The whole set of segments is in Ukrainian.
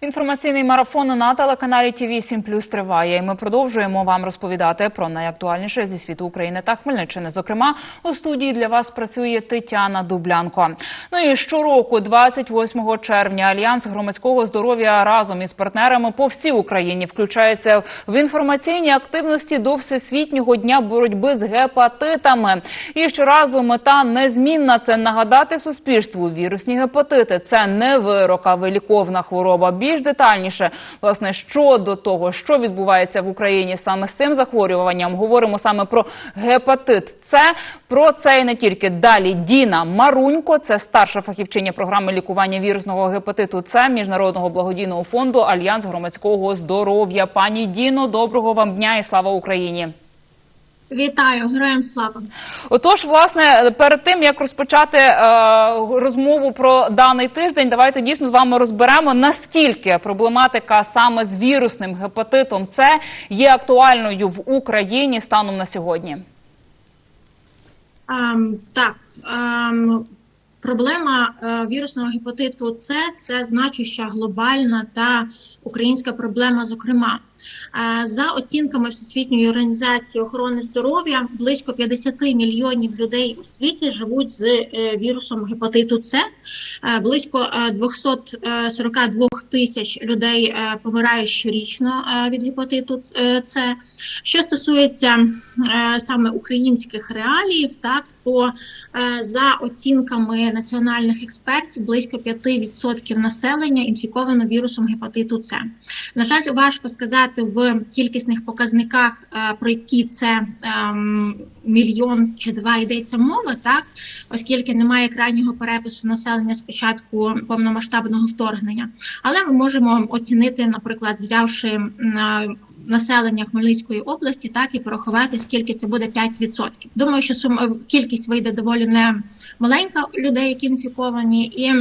Інформаційний марафон на телеканалі ТВ 7 Плюс триває. І ми продовжуємо вам розповідати про найактуальніше зі світу України та Хмельниччини. Зокрема, у студії для вас працює Тетяна Дублянко. Ну і щороку, 28 червня, альянс громадського здоров'я разом із партнерами по всій Україні включається в інформаційні активності до всесвітнього дня боротьби з гепатитами. І щоразу мета незмінна це нагадати суспільству вірусні гепатити. Це не вирок, а виліковна хвороба. Більш детальніше, власне, щодо того, що відбувається в Україні саме з цим захворюванням, говоримо саме про гепатит. С. про це і не тільки далі. Діна Марунько, це старша фахівчиня програми лікування вірусного гепатиту. С міжнародного благодійного фонду Альянс громадського здоров'я. Пані Діно, доброго вам дня і слава Україні. Вітаю, героям слава. Отож, власне, перед тим як розпочати е, розмову про даний тиждень, давайте дійсно з вами розберемо наскільки проблематика саме з вірусним гепатитом С є актуальною в Україні станом на сьогодні. Ем, так, ем, проблема е, вірусного гепатиту С це значуща глобальна та українська проблема, зокрема. Е, За оцінками Всесвітньої організації охорони здоров'я, близько 50 мільйонів людей у світі живуть з е, вірусом гепатиту С. Е, Близько е, 242 тисяч людей е, помирають щорічно е, від гепатиту е, С. Що стосується е, саме українських реаліїв, так то е, за оцінками національних експертів, близько 5% населення інфіковано вірусом гепатиту С. На жаль, важко сказати в кількісних показниках, е, про які це ем, мільйон чи два йдеться мова, так оскільки немає крайнього перепису населення з початку повномасштабного вторгнення. Але ми можемо оцінити, наприклад, взявши населення Хмельницької області, так і порахувати, скільки це буде 5%. Думаю, що кількість вийде доволі не маленька людей, які інфіковані, і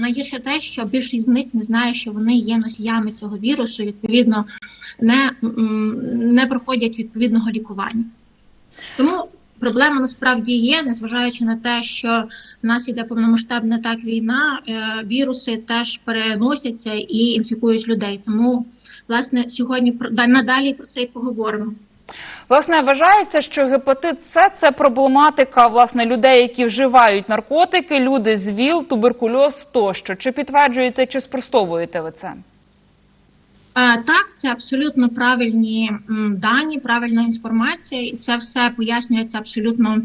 Найгірше те, що більшість з них не знає, що вони є носіями цього вірусу, відповідно не, не проходять відповідного лікування. Тому проблема насправді є, незважаючи на те, що в нас іде повномасштабна так війна, е, віруси теж переносяться і інфікують людей. Тому, власне, сьогодні про да- надалі про це і поговоримо. Власне, вважається, що гепатит С це проблематика власне людей, які вживають наркотики, люди з ВІЛ, туберкульоз тощо. Чи підтверджуєте, чи спростовуєте ви це? Е, Так, це абсолютно правильні дані, правильна інформація, і це все пояснюється абсолютно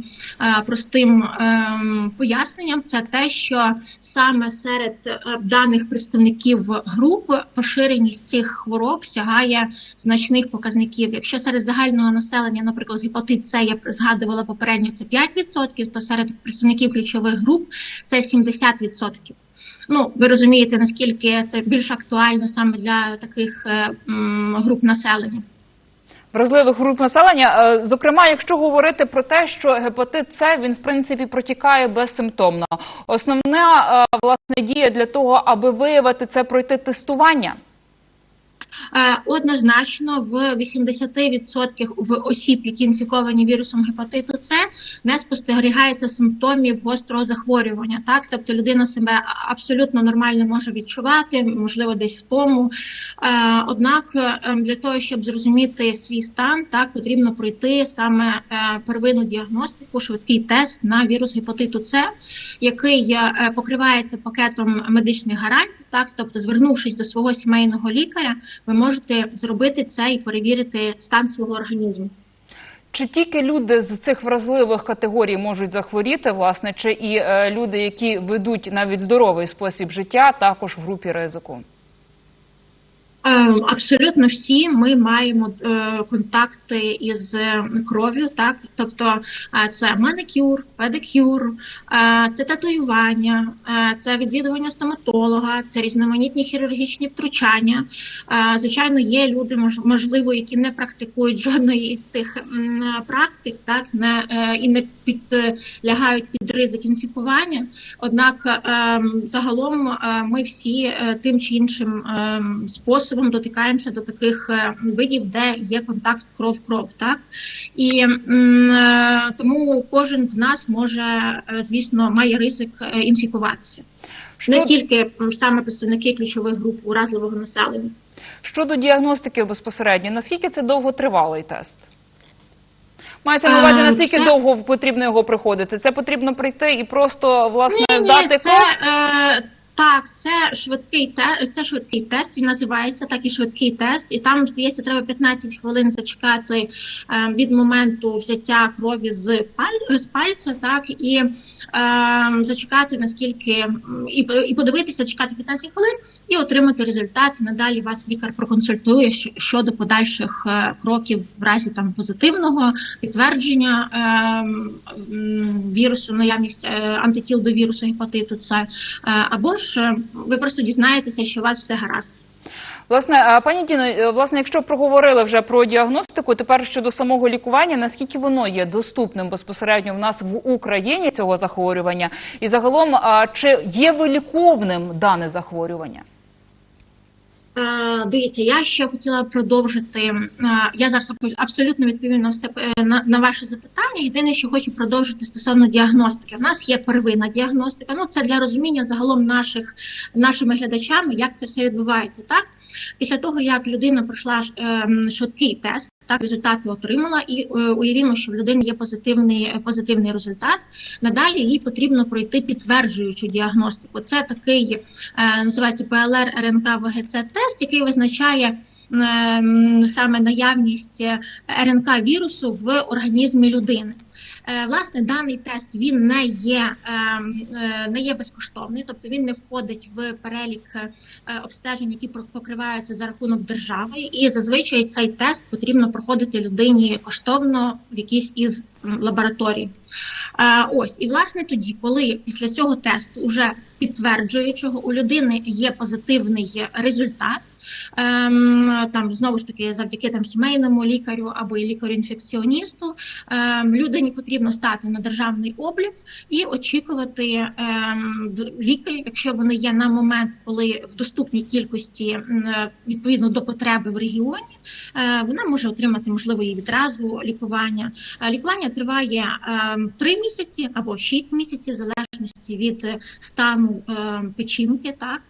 е, простим ем, поясненням. Це те, що саме серед е, даних представників груп поширеність цих хвороб сягає значних показників. Якщо серед загального населення, наприклад, гепатит С, я згадувала попередньо, це 5%, то серед представників ключових груп це 70%. Ну, ви розумієте, наскільки це більш актуально саме для таких е, груп населення. Вразливих груп населення, Е, зокрема, якщо говорити про те, що гепатит С він в принципі протікає безсимптомно. Основна е, власне дія для того, аби виявити це, пройти тестування. Е, Однозначно, в 80% в осіб, які інфіковані вірусом гепатиту С, не спостерігається симптомів гострого захворювання. Так, тобто людина себе абсолютно нормально може відчувати, можливо, десь в тому. Е, Однак е, для того, щоб зрозуміти свій стан, так потрібно пройти саме первинну діагностику, швидкий тест на вірус гепатиту С, який покривається пакетом медичних гарантій. Так, тобто, звернувшись до свого сімейного лікаря, ви можете зробити це і перевірити стан свого організму. Чи тільки люди з цих вразливих категорій можуть захворіти, власне, чи і е, люди, які ведуть навіть здоровий спосіб життя, також в групі ризику? Е, Абсолютно всі ми маємо е, контакти із е, кров'ю, так тобто е, це манікюр, педикюр, це татуювання, це відвідування стоматолога, це різноманітні хірургічні втручання. Звичайно, є люди, мож- можливо, які не практикують жодної із цих практик, так не і не підлягають під ризик інфікування. Однак е, загалом ми всі тим чи іншим е, способом дотикаємося до таких е, видів, де є контакт кров-кров. Так і е, тому кожен з нас може, е, звісно, має ризик інфікуватися. не тільки саме представники ключових груп уразливого населення. Щодо діагностики безпосередньо, наскільки це довготривалий тест? Мається на увазі, наскільки це- довго потрібно його приходити? Це потрібно прийти і просто власне Ні, здати ні, це, кров? е, так, це швидкий те, це швидкий тест. Він називається так і швидкий тест. І там здається, треба 15 хвилин зачекати е, від моменту взяття крові з паль з пальця, так і е, зачекати наскільки і, і подивитися, чекати 15 хвилин і отримати результат. Надалі вас лікар проконсультує щодо подальших е, кроків в разі там позитивного підтвердження е, вірусу, наявність е, антитіл до вірусу гепатиту С, е, або ж е, ви просто дізнаєтеся, що у вас все гаразд. Власне, пані Діно, власне, якщо проговорили вже про діагностику, тепер щодо самого лікування, наскільки воно є доступним безпосередньо в нас в Україні цього захворювання, і загалом чи є виліковним дане захворювання? Е, Дивіться, я ще хотіла продовжити. е, Я зараз аб- абсолютно відповім на все е, на, на ваше запитання. Єдине, що хочу продовжити стосовно діагностики. У нас є первинна діагностика. Ну це для розуміння загалом наших нашими глядачами, як це все відбувається. Так після того як людина пройшла швидкий тест. Так, результати отримала, і е, уявімо, що в людини є позитивний позитивний результат. Надалі їй потрібно пройти підтверджуючу діагностику. Це такий е, називається ПЛР РНК ВГЦ тест, який визначає е, саме наявність е, РНК вірусу в організмі людини. Е, Власне, даний тест він не є, е, е, не є безкоштовний, тобто він не входить в перелік обстежень, які покриваються за рахунок держави. І зазвичай цей тест потрібно проходити людині коштовно в якійсь із лабораторій. Ось і власне тоді, коли після цього тесту, уже підтверджуючого, у людини є позитивний результат. Ем, там знову ж таки завдяки там сімейному лікарю або лікарю-інфекціоністу ем, людині потрібно стати на державний облік і очікувати ем, ліки, якщо вони є на момент, коли в доступній кількості відповідно до потреби в регіоні, е, вона може отримати можливо і відразу лікування. Е, Лікування триває ем, 3 місяці або 6 місяців, в залежності від стану печінки. Так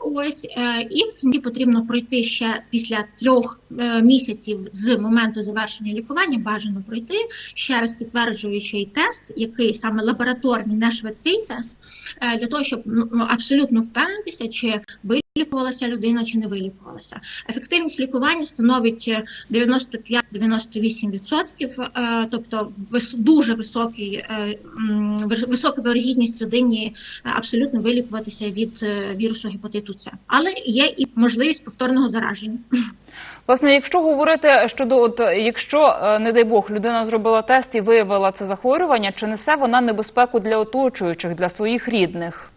ось е, і в кінці потрібно пройти ще після трьох е, місяців з моменту завершення лікування. Бажано пройти ще раз підтверджуючий тест, який саме лабораторний, не швидкий тест, е, для того, щоб ну, абсолютно впевнитися, чи вилікувалася людина, чи не вилікувалася. Ефективність лікування становить е, 95-98%, е, тобто вис- дуже високий, е, висока вирогідність людині е, абсолютно вилікуватися від е, вірусу гепатиту С. Але є і можливість повторного зараження. Власне, якщо говорити щодо, от якщо е, не дай Бог людина зробила тест і виявила це захворювання, чи несе вона небезпеку для оточуючих, для своїх рідних?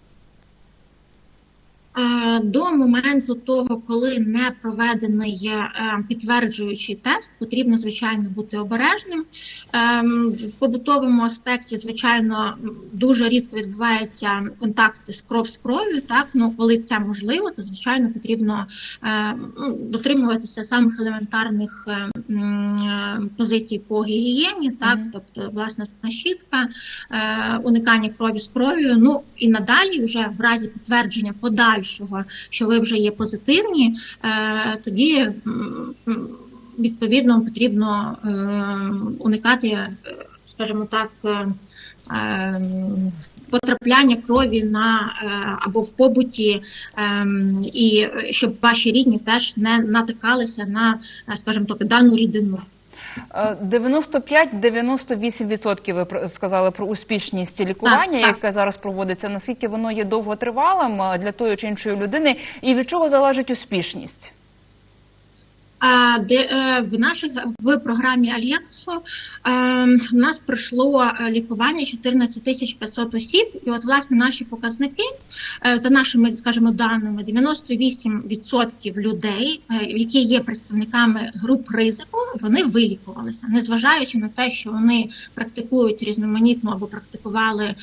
Е, До моменту того, коли не проведений е, підтверджуючий тест, потрібно звичайно бути обережним. Ем, В побутовому аспекті, звичайно, дуже рідко відбуваються контакти з кров з кров'ю. Так, ну коли це можливо, то звичайно потрібно е, ну, дотримуватися самих елементарних е, е, позицій по гігієні, так, тобто власне щітка, е, уникання крові з кров'ю. Ну і надалі, вже в разі підтвердження подальшого, що ви вже є позитивні, е, тоді відповідно потрібно е, уникати, е, скажімо так. Потрапляння крові на або в побуті, і щоб ваші рідні теж не натикалися на, скажімо так, дану рідину. Е, 95-98% ви сказали про успішність лікування, Так, так. яке зараз проводиться. Наскільки воно є довготривалим для тої чи іншої людини, і від чого залежить успішність? Де е, в наших в програмі Альянсу е, в нас пройшло е, лікування 14 тисяч 500 осіб, і от власне наші показники за нашими, скажімо, даними, 98% людей, які є представниками груп ризику, вони вилікувалися, незважаючи на те, що вони практикують різноманітну або практикували е,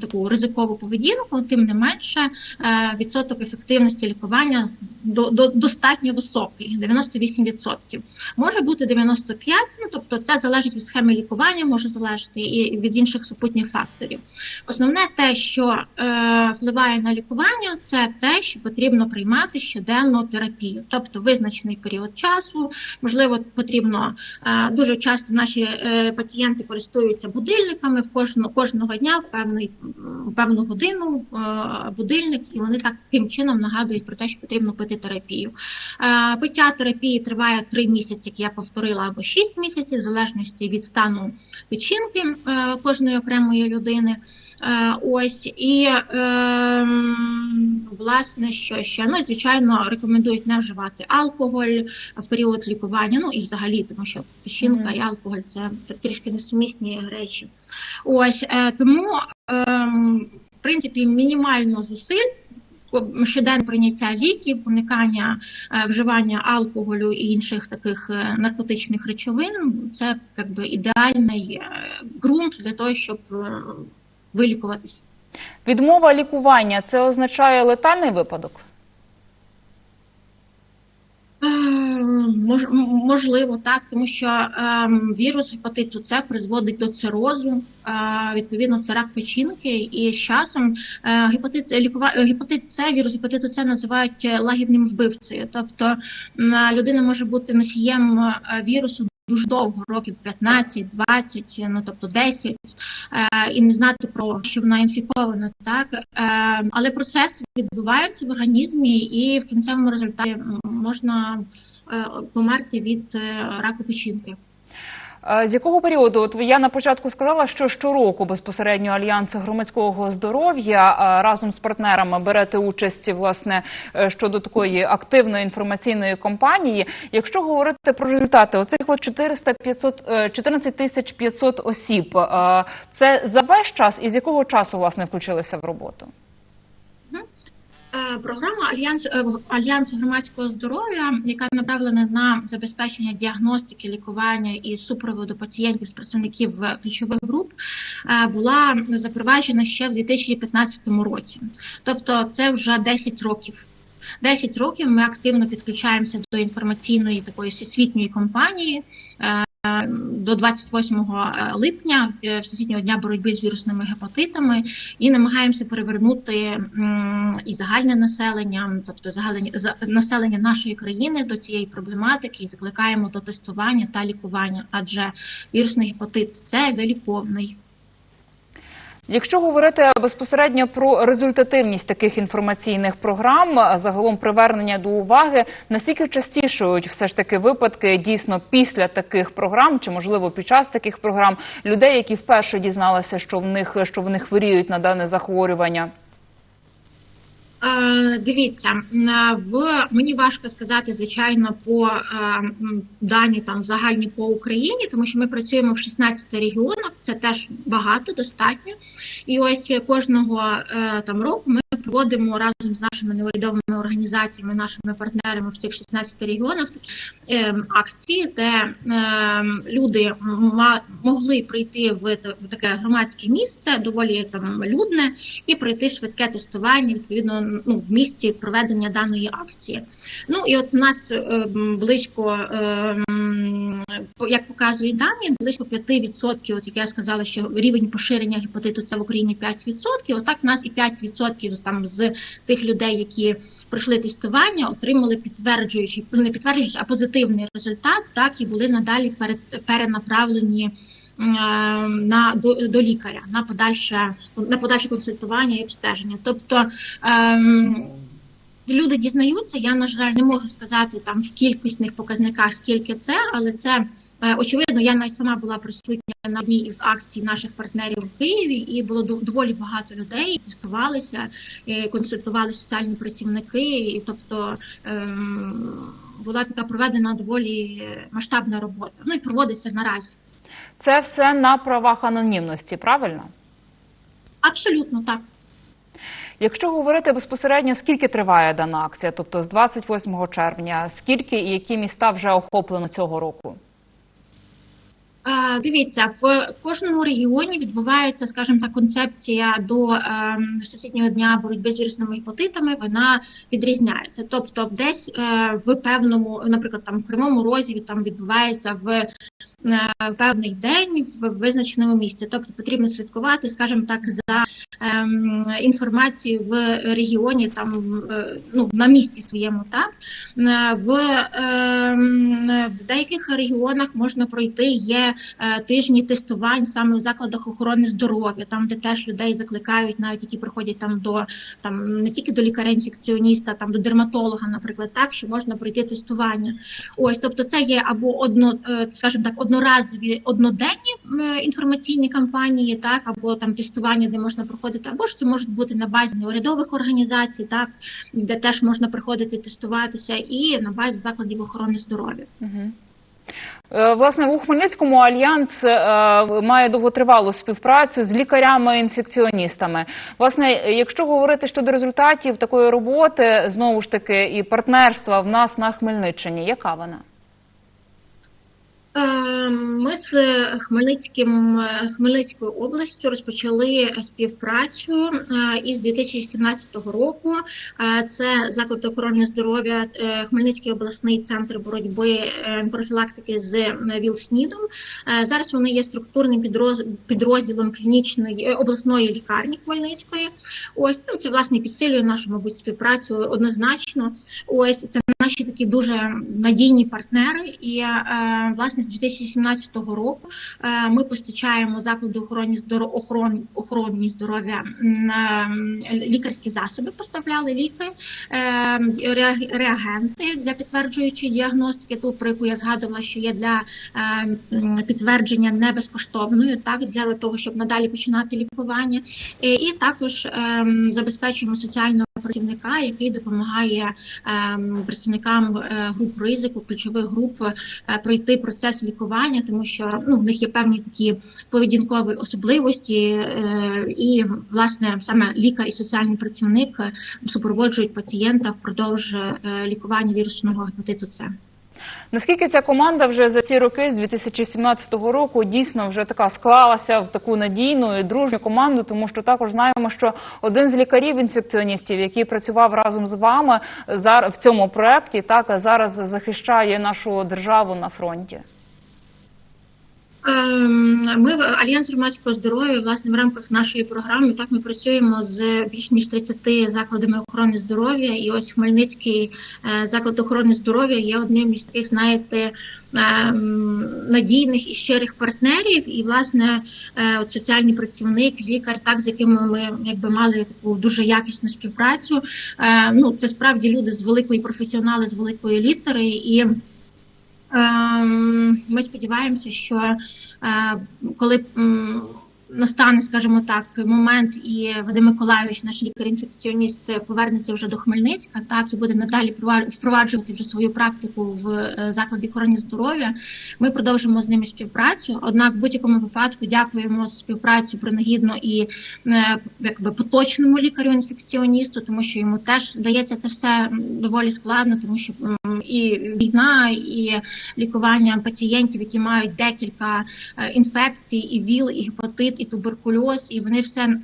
таку ризикову поведінку, тим не менше е, відсоток ефективності лікування до, до достатньо високий 98%. 98%. Може бути 95%, ну тобто це залежить від схеми лікування, може залежати і від інших супутніх факторів. Основне те, що е, впливає на лікування, це те, що потрібно приймати щоденну терапію, тобто визначений період часу. Можливо, потрібно е, дуже часто наші е, пацієнти користуються будильниками в кожну кожного дня в певний певну годину е, будильник, і вони таким чином нагадують про те, що потрібно пити терапію. Е, Пиття терапії триває 3 місяці, як я повторила, або 6 місяців, в залежності від стану печінки е, кожної окремої людини. Е, Ось і е, власне, що ще ну, звичайно рекомендують не вживати алкоголь в період лікування. Ну і взагалі, тому що печінка і алкоголь це трішки несумісні речі. Ось е, тому, е, в принципі, мінімально зусиль. Щоденне прийняття ліків, уникання е, вживання алкоголю і інших таких е, наркотичних речовин це якби ідеальний е, ґрунт для того, щоб вилікуватися. Відмова лікування це означає летальний випадок? Е, мож- Можливо, так, тому що ем, вірус гепатиту С призводить до цирозу, е, відповідно, це рак печінки, і з часом е, гепатит лікува... е, гепатит С, вірус гепатиту С називають е, лагідним вбивцею. Тобто людина може бути носієм е, вірусу. Дуже довго, років 15, 20, ну тобто 10, е, і не знати про що вона інфікована, так е, але процес відбувається в організмі, і в кінцевому результаті можна е, померти від е, раку печінки. Е, З якого періоду? От я на початку сказала, що щороку безпосередньо альянс громадського здоров'я е, разом з партнерами берете участь власне е, щодо такої активної інформаційної кампанії. Якщо говорити про результати, оцих от 400 500, е, 14 тисяч 500 осіб, е, це за весь час і з якого часу власне включилися в роботу? Е, Програма Альянс е, Альянсу громадського здоров'я, яка направлена на забезпечення діагностики, лікування і супроводу пацієнтів з представників е, ключових груп, була запроваджена ще в 2015 році. Тобто, це вже 10 років. 10 років ми активно підключаємося до інформаційної такої всесвітньої кампанії. Е, До 28 липня е, Всесвітнього дня боротьби з вірусними гепатитами і намагаємося перевернути і загальне населення, тобто загальне за- населення нашої країни до цієї проблематики, і закликаємо до тестування та лікування, адже вірусний гепатит це виліковний. Якщо говорити безпосередньо про результативність таких інформаційних програм, загалом привернення до уваги, наскільки частішують все ж таки випадки дійсно після таких програм, чи можливо під час таких програм людей, які вперше дізналися, що в них що в них хворіють на дане захворювання? Дивіться, в мені важко сказати, звичайно, по дані там загальні по Україні, тому що ми працюємо в 16 регіонах. Це теж багато, достатньо. І ось кожного е, там року ми проводимо разом з нашими неурядовими організаціями, нашими партнерами в цих 16 регіонах е, акції, де е, люди могли прийти в таке громадське місце, доволі там людне, і пройти швидке тестування відповідно ну, в місці проведення даної акції. Ну і от у нас е, близько, як показують дані, близько 5%, от як я сказала, що рівень поширення гепатиту це в Україні 5%, Отак в нас і 5% з там з тих людей, які пройшли тестування, отримали підтверджуючий не підтверджуючий, а позитивний результат, так і були надалі перед перенаправлені. е, На до, до лікаря на подальше на подальше консультування і обстеження. Тобто ем, люди дізнаються. Я на жаль не можу сказати там в кількісних показниках, скільки це, але це е, очевидно. Я навіть сама була присутня на одній із акцій наших партнерів в Києві, і було доволі багато людей. Тестувалися, е, консультували соціальні працівники, і тобто. ем, Була така проведена доволі масштабна робота. Ну і проводиться наразі. Це все на правах анонімності, правильно? Абсолютно так. Якщо говорити безпосередньо, скільки триває дана акція, тобто з 28 червня, скільки і які міста вже охоплено цього року? Е, Дивіться, в кожному регіоні відбувається, скажімо так, концепція до ем, Всесвітнього дня боротьби з вірусними гепатитами. Вона відрізняється. Тобто, десь е, в певному, наприклад, там в Кривому Розі там відбувається в, в певний день в визначеному місці. Тобто потрібно слідкувати, скажімо так, за ем, інформацією в регіоні, там е, ну на місці своєму, так Е, в, ем, в деяких регіонах можна пройти є е, тижні тестувань саме в закладах охорони здоров'я, там де теж людей закликають, навіть які приходять там до там не тільки до лікаря-інфекціоніста, там до дерматолога, наприклад, так що можна пройти тестування. Ось, тобто, це є або одно, скажімо так, одноразові одноденні інформаційні кампанії, так або там тестування, де можна проходити, або ж це можуть бути на базі неурядових організацій, так де теж можна приходити тестуватися, і на базі закладів охорони здоров'я. Е, Власне, у Хмельницькому альянс е, має довготривалу співпрацю з лікарями-інфекціоністами. Власне, якщо говорити щодо результатів такої роботи, знову ж таки, і партнерства в нас на Хмельниччині, яка вона? Е, Ми з Хмельницьким е, Хмельницькою областю розпочали співпрацю е, із 2017 року. Це заклад охорони здоров'я, Хмельницький обласний центр боротьби профілактики з ВІЛ-СНІДом. Зараз вони є структурним підроз- підрозділом клінічної обласної лікарні Хмельницької. Ось ну, це власне підсилює нашу, мабуть, співпрацю однозначно. Ось це наші такі дуже надійні партнери. І е, власне з 2017 року е, ми постачаємо закладу охорони здоров'я охорон, охороні здоров'я е, лікарські засоби, поставляли ліки, реагенти для підтверджуючої діагностики, ту про яку я згадувала, що є для підтвердження не безкоштовною, так для того, щоб надалі починати лікування, і також е, забезпечуємо соціального працівника, який допомагає ем, представникам е, груп ризику, ключових груп е, пройти процес лікування, тому що ну в них є певні такі поведінкові особливості, е, і власне саме лікар і соціальний працівник супроводжують пацієнта впродовж лікування вірусного гепатиту С. Наскільки ця команда вже за ці роки з 2017 року дійсно вже така склалася в таку надійну і дружню команду, тому що також знаємо, що один з лікарів-інфекціоністів, який працював разом з вами в цьому проєкті, так зараз захищає нашу державу на фронті. Ем, Ми в Альянс громадського здоров'я, власне, в рамках нашої програми, так ми працюємо з більш ніж 30 закладами охорони здоров'я. І ось Хмельницький е, заклад охорони здоров'я є одним із таких, знаєте, ем, надійних і щирих партнерів. І, власне, е, от соціальний працівник, лікар, так з якими ми якби мали таку дуже якісну співпрацю. Е, Ну, це справді люди з великої професіонали, з великої літери і. Ем, Ми сподіваємося, що е, коли настане, скажімо так, момент, і Вадим Миколайович, наш лікар-інфекціоніст, повернеться вже до Хмельницька, так і буде надалі впровад- впроваджувати вже свою практику в е, закладі охорони здоров'я. Ми продовжимо з ними співпрацю. Однак, в будь-якому випадку дякуємо співпрацю принагідно і е, якби поточному лікарю-інфекціоністу, тому що йому теж здається це все доволі складно, тому що і війна, і лікування пацієнтів, які мають декілька е, інфекцій, і ВІЛ, і гепатит, і туберкульоз, і вони все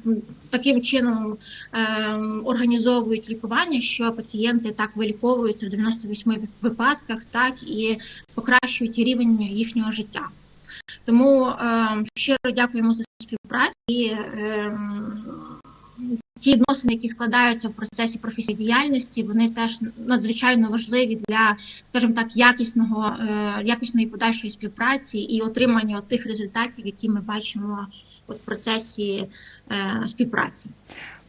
таким чином е, організовують лікування, що пацієнти так виліковуються в 98 випадках, так і покращують рівень їхнього життя. Тому е, щиро дякуємо за співпрацю і е, ті відносини, які складаються в процесі професійної діяльності, вони теж надзвичайно важливі для, скажімо так, якісного е, якісної подальшої співпраці і отримання тих результатів, які ми бачимо от в процесі е, співпраці.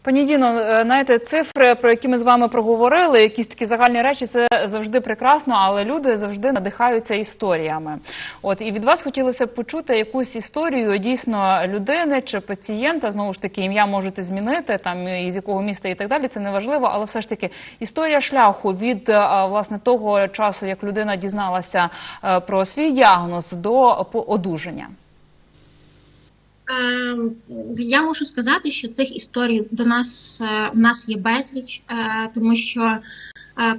Пані Діно, е, знаєте, цифри, про які ми з вами проговорили, якісь такі загальні речі, це завжди прекрасно, але люди завжди надихаються історіями. От і від вас хотілося б почути якусь історію дійсно людини чи пацієнта. Знову ж таки, ім'я можете змінити там із якого міста і так далі. Це не важливо, але все ж таки історія шляху від е, власне того часу, як людина дізналася про свій діагноз до одужання. Е, Я мушу сказати, що цих історій до нас е, в нас є безліч, е, тому що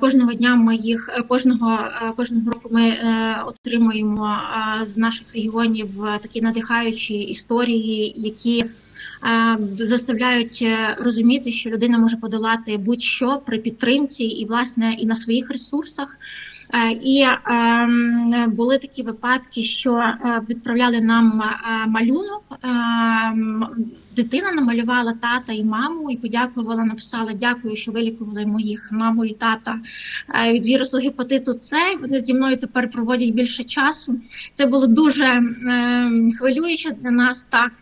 Кожного дня ми їх кожного кожного року ми отримуємо з наших регіонів такі надихаючі історії, які заставляють розуміти, що людина може подолати будь-що при підтримці і власне і на своїх ресурсах. Е, І ем, були такі випадки, що е, відправляли нам е, малюнок. Дитина намалювала тата і маму і подякувала, написала дякую, що вилікували моїх маму і тата від вірусу гепатиту С. Вони зі мною тепер проводять більше часу. Це було дуже ем, хвилююче для нас. Так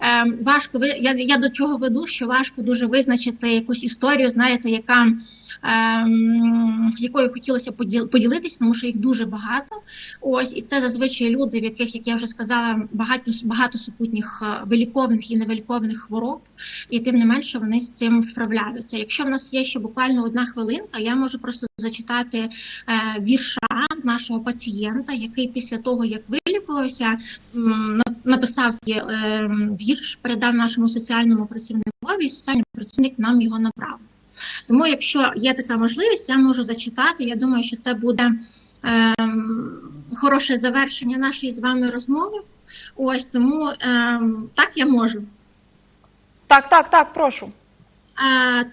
Ем, важко я, я до чого веду, що важко дуже визначити якусь історію, знаєте, яка якою хотілося поділ- поділитися, тому що їх дуже багато. Ось і це зазвичай люди, в яких, як я вже сказала, багато багато супутніх е, виліковних і невиліковних хвороб, і тим не менше вони з цим вправляються. Якщо в нас є ще буквально одна хвилинка, я можу просто зачитати е, вірша нашого пацієнта, який після того як вилікувався, на- написав цей е, вірш, передав нашому соціальному працівникові, і соціальний працівник нам його направив. Тому, якщо є така можливість, я можу зачитати. Я думаю, що це буде е, хороше завершення нашої з вами розмови. Ось тому е, так я можу. Так, так, так, прошу.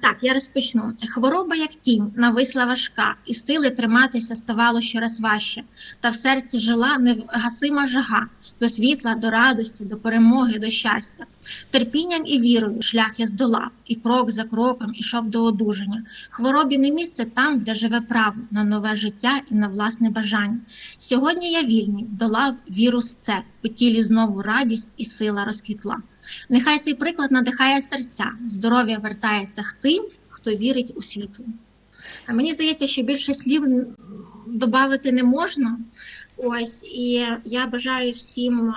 Так, я розпочну. Хвороба, як тінь, нависла важка, і сили триматися ставало щораз важче. Та в серці жила невгасима жага до світла, до радості, до перемоги, до щастя. Терпінням і вірою шлях я здолав, і крок за кроком ішов до одужання. Хворобі не місце там, де живе право на нове життя і на власне бажання. Сьогодні я вільний, здолав вірус це, у тілі знову радість і сила розквітла. Нехай цей приклад надихає серця, здоров'я вертається тим, хто вірить у світло. А мені здається, що більше слів додати не можна. Ось і я бажаю всім е,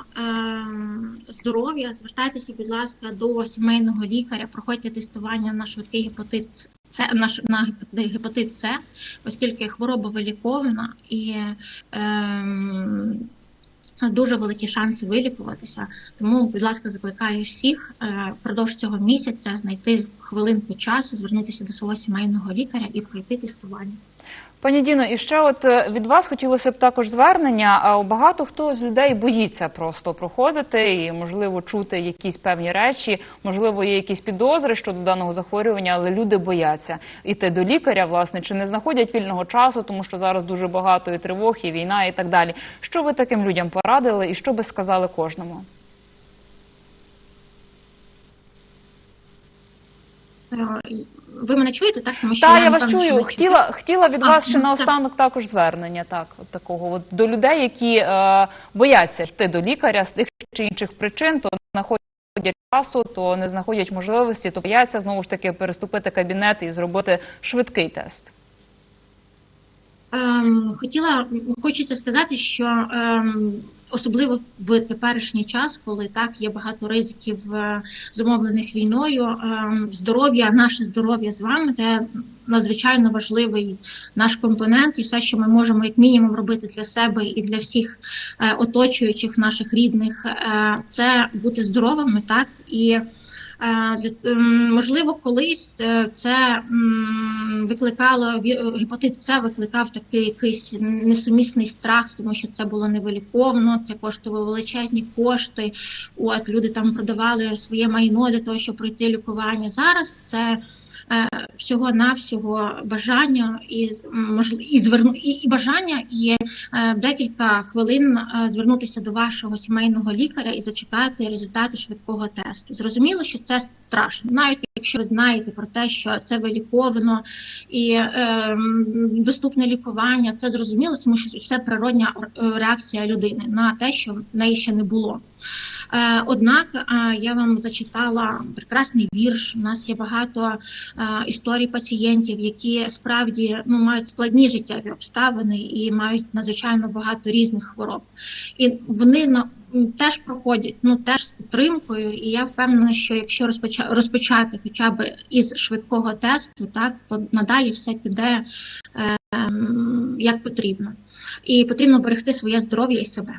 здоров'я. Звертайтеся, будь ласка, до сімейного лікаря, проходьте тестування на швидкий гепатит С, на, на гепатит, С, оскільки хвороба вилікована і е, дуже великі шанси вилікуватися. Тому, будь ласка, закликаю всіх е, впродовж цього місяця знайти хвилинку часу, звернутися до свого сімейного лікаря і пройти тестування. Пані Діно, і ще от е, від вас хотілося б також звернення. Багато хто з людей боїться просто проходити і, можливо, чути якісь певні речі, можливо, є якісь підозри щодо даного захворювання, але люди бояться іти до лікаря, власне, чи не знаходять вільного часу, тому що зараз дуже багато і тривог, і війна, і так далі. Що ви таким людям порадили, і що би сказали кожному? Ви мене чуєте, так? Тому що Так, я вас напевно, чую. чути. Хотіла, хотіла від А, вас ще на це- наостанок також звернення, так, от такого от до людей, які е, бояться йти до лікаря з тих чи інших причин, то знаходять часу, то не знаходять можливості, то бояться знову ж таки переступити кабінет і зробити швидкий тест. Ем, хотіла, хочеться сказати, що ем, особливо в теперішній час, коли так є багато ризиків е, зумовлених війною, ем, здоров'я, наше здоров'я з вами це надзвичайно важливий наш компонент, і все, що ми можемо як мінімум робити для себе і для всіх е, оточуючих наших рідних, е, це бути здоровими, так і. Е, ем, Можливо, колись е, це викликало ві- гепатит С викликав такий якийсь несумісний страх, тому що це було невиліковно, це коштувало величезні кошти. От люди там продавали своє майно для того, щоб пройти лікування. Зараз це всього навсього бажання і і зверну і, і бажання, і е, декілька хвилин е, звернутися до вашого сімейного лікаря і зачекати результати швидкого тесту. Зрозуміло, що це страшно, навіть якщо ви знаєте про те, що це виліковано і е, доступне лікування, це зрозуміло, тому що це природня е, реакція людини на те, що в неї ще не було. Е, Однак е, я вам зачитала прекрасний вірш. У нас є багато е, історій пацієнтів, які справді ну мають складні життєві обставини і мають надзвичайно багато різних хвороб, і вони теж проходять ну теж з підтримкою. І я впевнена, що якщо розпоча розпочати хоча б із швидкого тесту, так то надалі все піде е, як потрібно, і потрібно берегти своє здоров'я і себе.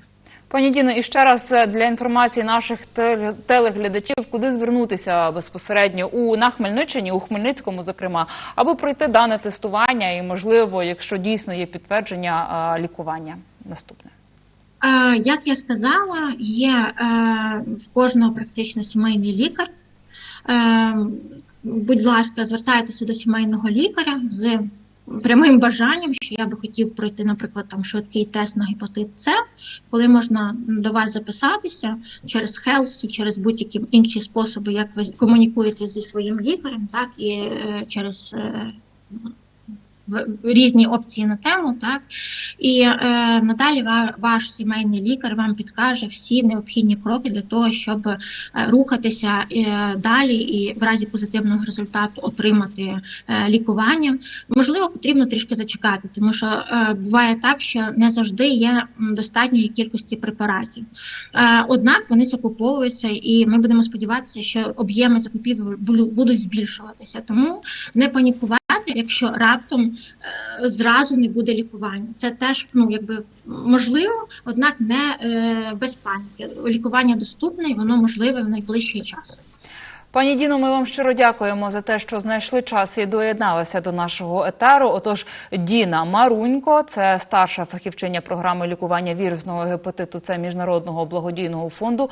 Пані Діно, і ще раз е, для інформації наших теле- телеглядачів, куди звернутися безпосередньо у на Хмельниччині, у Хмельницькому, зокрема, аби пройти дане тестування, і можливо, якщо дійсно є підтвердження е, лікування. Наступне. Е, Як я сказала, є в кожного практично сімейний лікар. Будь ласка, звертайтеся до сімейного лікаря з прямим бажанням, що я би хотів пройти, наприклад, там швидкий тест на гепатит С, коли можна до вас записатися через Хелсі, через будь-які інші способи, як ви комунікуєте зі своїм лікарем, так і е, через. е, різні опції на тему, так і е, надалі ваш сімейний лікар вам підкаже всі необхідні кроки для того, щоб е, рухатися е, далі і в разі позитивного результату отримати е, лікування. Можливо, потрібно трішки зачекати, тому що буває так, що не завжди є достатньої кількості препаратів. Однак вони закуповуються, і ми будемо сподіватися, що об'єми закупівель будуть збільшуватися. Тому не панікувати, якщо раптом е, зразу не буде лікування. Це теж ну якби можливо, однак не е, без паніки. Лікування доступне і воно можливе в найближчий час. Пані Діно, ми вам щиро дякуємо за те, що знайшли час і доєдналися до нашого етеру. Отож, Діна Марунько, це старша фахівчиня програми лікування вірусного гепатиту, це міжнародного благодійного фонду